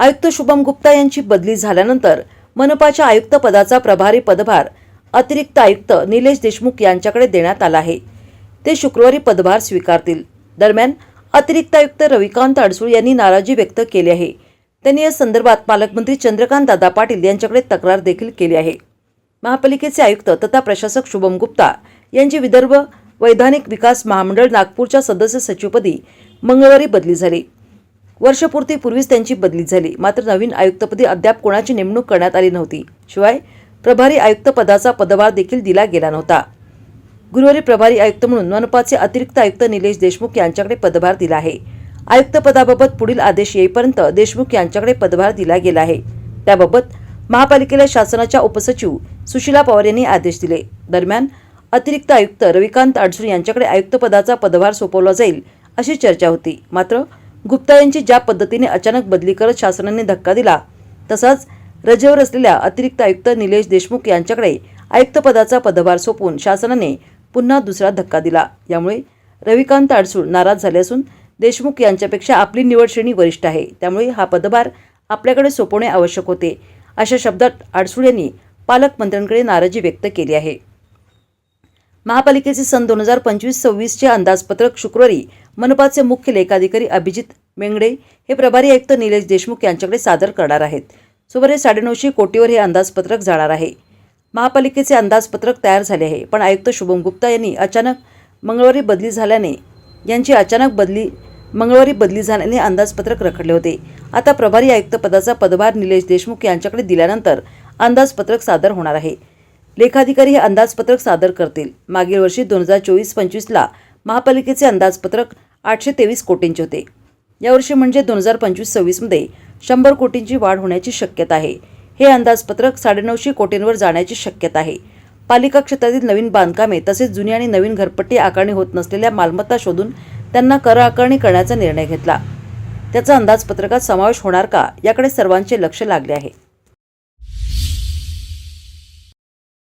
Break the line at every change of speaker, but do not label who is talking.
आयुक्त शुभम गुप्ता यांची बदली झाल्यानंतर मनपाच्या आयुक्त पदाचा प्रभारी पदभार अतिरिक्त आयुक्त निलेश देशमुख यांच्याकडे देण्यात आला आहे. ते शुक्रवारी पदभार स्वीकारतील. दरम्यान अतिरिक्त आयुक्त रविकांत अडसूळ यांनी नाराजी व्यक्त केली आहे. त्यांनी या संदर्भात पालकमंत्री चंद्रकांत दादा पाटील यांच्याकडे तक्रार देखील केली आहे. महापालिकेचे आयुक्त तथा प्रशासक शुभम गुप्ता यांची विदर्भ वैधानिक विकास महामंडळ नागपूरच्या सदस्य सचिवपदी मंगळवारी बदली झाली. वर्षपूर्तीपूर्वीच त्यांची बदली झाली. मात्र नवीन आयुक्तपदी अद्याप कोणाची नेमणूक करण्यात आली नव्हती. शिवाय प्रभारी आयुक्त पदाचा पदभार देखील दिला गेला नव्हता. गुरुवारी प्रभारी आयुक्त म्हणून मनपाचे अतिरिक्त आयुक्त निलेश देशमुख यांच्याकडे पदभार दिला आहे. आयुक्त पदाबाबत पुढील आदेश येईपर्यंत देशमुख यांच्याकडे पदभार दिला गेला आहे. त्याबाबत महापालिकेला शासनाच्या उपसचिव सुशीला पवार यांनी आदेश दिले. दरम्यान अतिरिक्त आयुक्त रविकांत अडसूळ यांच्याकडे आयुक्तपदाचा पदभार सोपवला जाईल अशी चर्चा होती. मात्र गुप्ता यांची ज्या पद्धतीने अचानक बदली करत शासनाने धक्का दिला तसाच रजेवर असलेल्या अतिरिक्त आयुक्त निलेश देशमुख यांच्याकडे आयुक्तपदाचा पदभार सोपवून शासनाने पुन्हा दुसरा धक्का दिला. यामुळे रविकांत अडसूळ नाराज झाले असून देशमुख यांच्यापेक्षा आपली निवड श्रेणी वरिष्ठ आहे. त्यामुळे हा पदभार आपल्याकडे सोपवणे आवश्यक होते अशा शब्दात अडसूळ यांनी पालकमंत्र्यांकडे नाराजी व्यक्त केली आहे. महापालिकेचे सन दोन हजार पंचवीस सव्वीसचे अंदाजपत्रक शुक्रवारी मनपाचे मुख्य लेखाधिकारी अभिजित मेंगडे हे प्रभारी आयुक्त निलेश देशमुख यांच्याकडे सादर करणार आहेत. सुमारे साडेनऊशे कोटीवर हे अंदाजपत्रक जाणार आहे. महापालिकेचे अंदाजपत्रक तयार झाले आहे पण आयुक्त शुभम गुप्ता यांनी अचानक मंगळवारी बदली झाल्याने यांची अचानक बदली मंगळवारी बदली झाल्याने अंदाजपत्रक रखडले होते. आता प्रभारी आयुक्त पदाचा पदभार निलेश देशमुख यांच्याकडे दिल्यानंतर अंदाजपत्रक सादर होणार आहे. लेखाधिकारी हे अंदाजपत्रक सादर करतील. मागील वर्षी दोन हजार चोवीस पंचवीसला महापालिकेचे अंदाजपत्रक आठशे तेवीस कोटींचे होते. यावर्षी म्हणजे दोन हजार पंचवीस सव्वीसमध्ये शंभर कोटींची वाढ होण्याची शक्यता आहे. हे अंदाजपत्रक साडेनऊशे कोटींवर जाण्याची शक्यता आहे. पालिका क्षेत्रातील नवीन बांधकामे तसेच जुनी आणि नवीन घरपट्टी आकारणी होत नसलेल्या मालमत्ता शोधून त्यांना कर आकारणी करण्याचा निर्णय घेतला. त्याचा अंदाजपत्रकात समावेश होणार का याकडे सर्वांचे लक्ष लागले आहे.